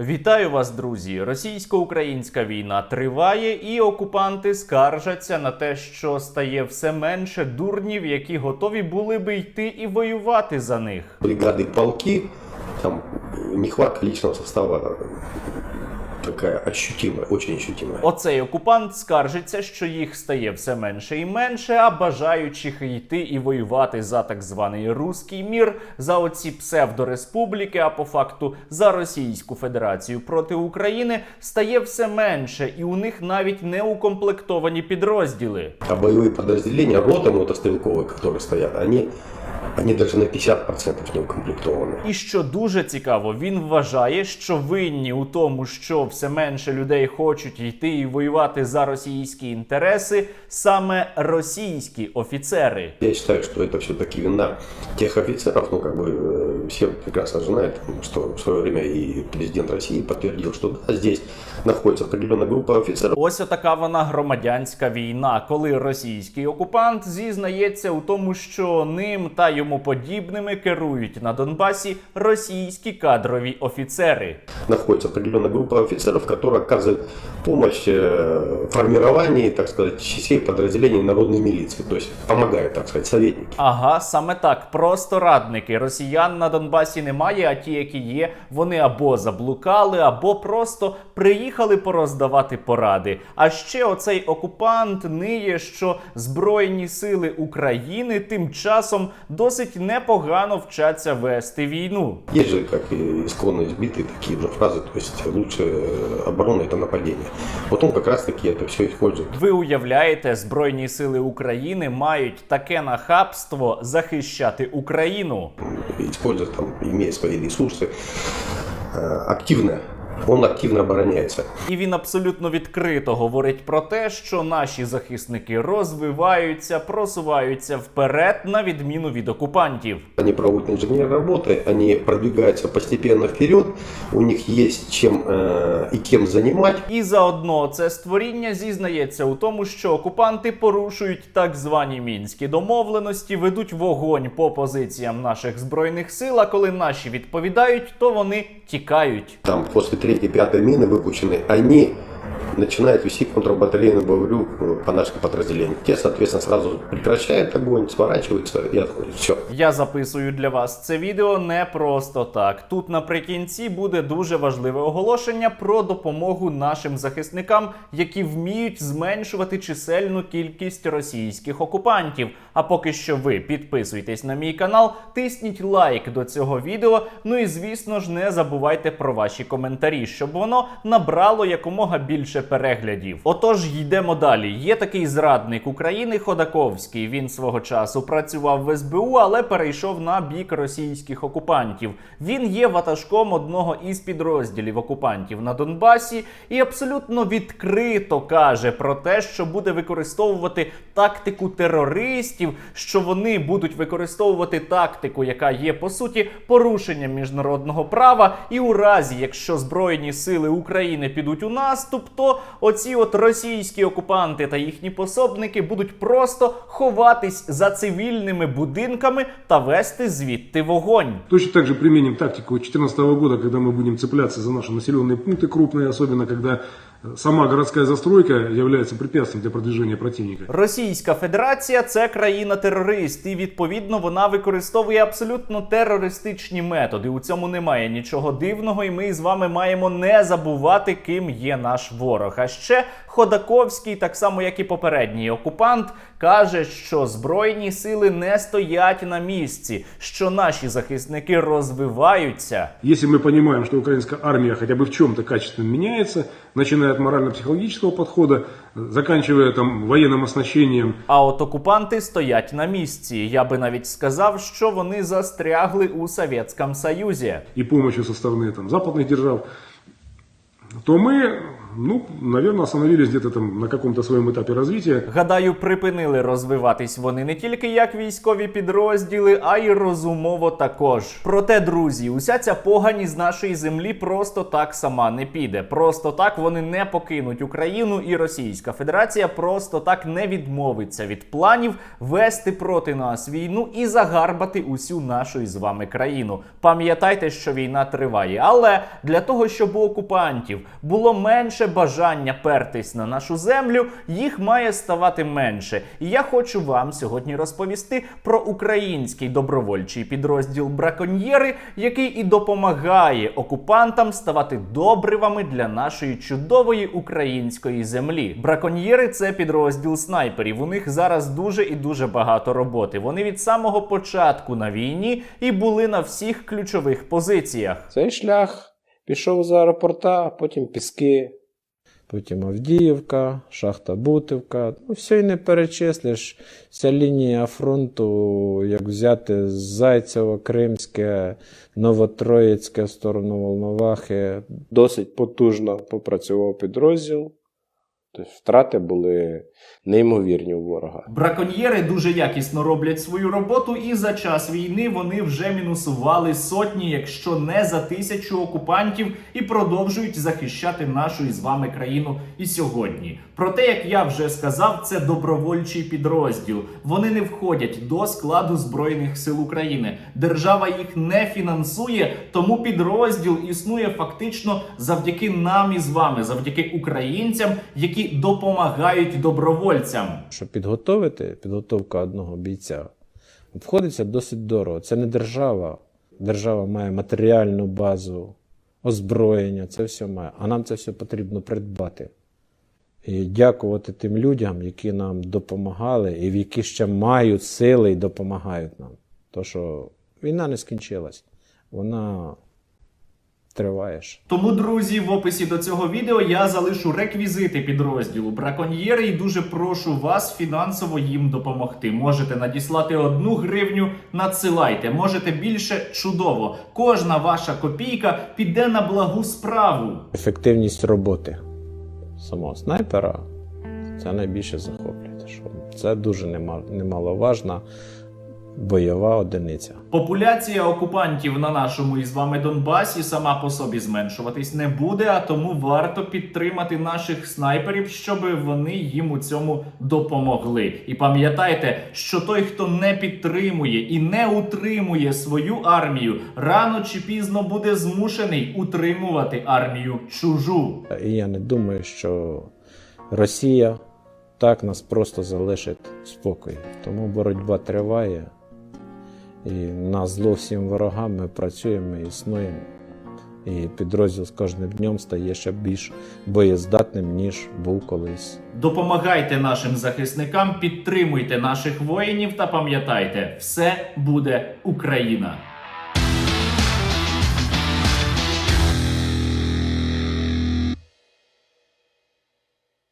Вітаю вас, друзі! Російсько-українська війна триває, і окупанти скаржаться на те, що стає все менше дурнів, які готові були би йти і воювати за них. Бригади полки, там нехватка личного состава такая ощутимая, очень ощутимая. Оцей окупант скаржиться, що їх стає все менше і менше, а бажаючих йти і воювати за так званий руський мір, за оці псевдореспубліки, а по факту за Російську Федерацію проти України стає все менше, і у них навіть не укомплектовані підрозділи. А боевые подразделения, роты мотострелковые, которые стоят, они, они даже на 50% не укомплектованы. І що дуже цікаво, він вважає, що винні у тому, що все менше людей хочуть йти і воювати за російські інтереси, саме російські офіцери. Я считаю, что это все-таки вина тех офицеров, ну как бы э, все прекрасно знают, что в свое время и президент России подтвердил, что да, здесь находится определенная группа офицеров, Ось отака вона громадянська війна, коли російський окупант зізнається у тому, що ним та йому подібними керують на Донбасі російські кадрові офіцери. находится определенная группа офицеров, которая оказывает помощь э, в формировании, так сказать, частей подразделений народной милиции, то есть помогает, так сказать, советники. Ага, саме так. Просто радники. Росіян на Донбасі немає, а ті, які є, вони або заблукали, або просто приїхали пороздавати поради. А ще оцей окупант ниє, що Збройні сили України тим часом досить непогано вчаться вести війну. Есть же, как и исконно избитые такие же фразы, то есть лучше э, оборона это нападение. Вот он как раз таки это все использует. Ви уявляєте, Збройні сили України мають таке нахабство захищати Україну. Использует там, имея свои ресурсы, э, он активно обороняется. І він абсолютно відкрито говорить про те, що наші захисники розвиваються, просуваються вперед, на відміну від окупантів. Они проводят инженер работы, они продвигаются постепенно вперед, у них есть чем э, и кем занимать. І заодно це створіння зізнається у тому, що окупанти порушують так звані мінські домовленості, ведуть вогонь по позиціям наших збройних сил. А коли наші відповідають, то вони тікають. Там после третьей, пятой мины выпущены, они начинают вести контрбатарейную боевую э, по нашим подразделениям. Те, соответственно, сразу прекращают огонь, сворачиваются и отходят. Все. Я записую для вас це відео не просто так. Тут наприкінці буде дуже важливе оголошення про допомогу нашим захисникам, які вміють зменшувати чисельну кількість російських окупантів. А поки що ви підписуйтесь на мій канал, тисніть лайк до цього відео. Ну і звісно ж не забувайте про ваші коментарі, щоб воно набрало якомога більше переглядів. Отож, йдемо далі. Є такий зрадник України Ходаковський. Він свого часу працював в СБУ, але перейшов на бік російських окупантів. Він є ватажком одного із підрозділів окупантів на Донбасі і абсолютно відкрито каже про те, що буде використовувати тактику терористів, що вони будуть використовувати тактику, яка є по суті порушенням міжнародного права. І у разі, якщо збройні сили України підуть у наступ, то оці от російські окупанти та їхні пособники будуть просто ховатись за цивільними будинками та вести звідти вогонь. Точно так же применим тактику 2014 года, когда мы будем цепляться за наши населенные пункты крупные, особенно когда э, сама городська застройка є препятствием для продвіження противника. Російська Федерація це країна-терорист, і відповідно вона використовує абсолютно терористичні методи. У цьому немає нічого дивного, і ми з вами маємо не забувати, ким є наш ворог. А ще Ходаковський, так само як і попередній окупант, каже, що збройні сили не стоять на місці, що наші захисники розвиваються. Если мы понимаем, что украинская армия хотя бы в чем-то качественно меняется, начиная от морально-психологического подхода, э, заканчивая там военным оснащением, А от окупанти стоять на місці. Я би навіть сказав, що вони застрягли у Совєтському Союзі. и помощью со стороны там, западных держав, то мы Ну, наверное, остановились где-то там на каком-то своем этапе развития. Гадаю, припинили розвиватись вони не тільки як військові підрозділи, а й розумово також. Проте, друзі, уся ця погань з нашої землі просто так сама не піде. Просто так вони не покинуть Україну, і Російська Федерація просто так не відмовиться від планів вести проти нас війну і загарбати усю нашу із вами країну. Пам'ятайте, що війна триває, але для того, щоб у окупантів було менше бажання пертись на нашу землю, їх має ставати менше. І я хочу вам сьогодні розповісти про український добровольчий підрозділ браконьєри, який і допомагає окупантам ставати добривами для нашої чудової української землі. Браконьєри це підрозділ снайперів. У них зараз дуже і дуже багато роботи. Вони від самого початку на війні і були на всіх ключових позиціях. Цей шлях пішов з аеропорта, потім Піски, потім Авдіївка, Шахта Бутівка. Ну, все й не перечислиш. Вся лінія фронту, як взяти Зайцево, Кримське, Новотроїцьке в сторону Волновахи. Досить потужно попрацював підрозділ. Тобто втрати були неймовірні у ворога. Браконьєри дуже якісно роблять свою роботу, і за час війни вони вже мінусували сотні, якщо не за тисячу окупантів, і продовжують захищати нашу із вами країну і сьогодні. Проте, як я вже сказав, це добровольчий підрозділ. Вони не входять до складу збройних сил України. Держава їх не фінансує, тому підрозділ існує фактично завдяки нам із вами, завдяки українцям, які допомагають добровольцям. Щоб підготовити підготовка одного бійця, обходиться досить дорого. Це не держава. Держава має матеріальну базу, озброєння, це все має. А нам це все потрібно придбати. І дякувати тим людям, які нам допомагали, і в які ще мають сили і допомагають нам. То що війна не скінчилась, вона триває. ще. Тому, друзі, в описі до цього відео я залишу реквізити підрозділу браконьєри і дуже прошу вас фінансово їм допомогти. Можете надіслати одну гривню, надсилайте. Можете більше чудово. Кожна ваша копійка піде на благу справу. Ефективність роботи самого снайпера це найбільше захоплює. Що це дуже нема- немаловажна бойова одиниця. Популяція окупантів на нашому із вами Донбасі сама по собі зменшуватись не буде, а тому варто підтримати наших снайперів, щоб вони їм у цьому допомогли. І пам'ятайте, що той, хто не підтримує і не утримує свою армію, рано чи пізно буде змушений утримувати армію чужу. І я не думаю, що Росія так нас просто залишить в спокої. Тому боротьба триває. І на зло всім ворогам ми працюємо, і існуємо. І підрозділ з кожним днем стає ще більш боєздатним, ніж був колись. Допомагайте нашим захисникам, підтримуйте наших воїнів та пам'ятайте, все буде Україна.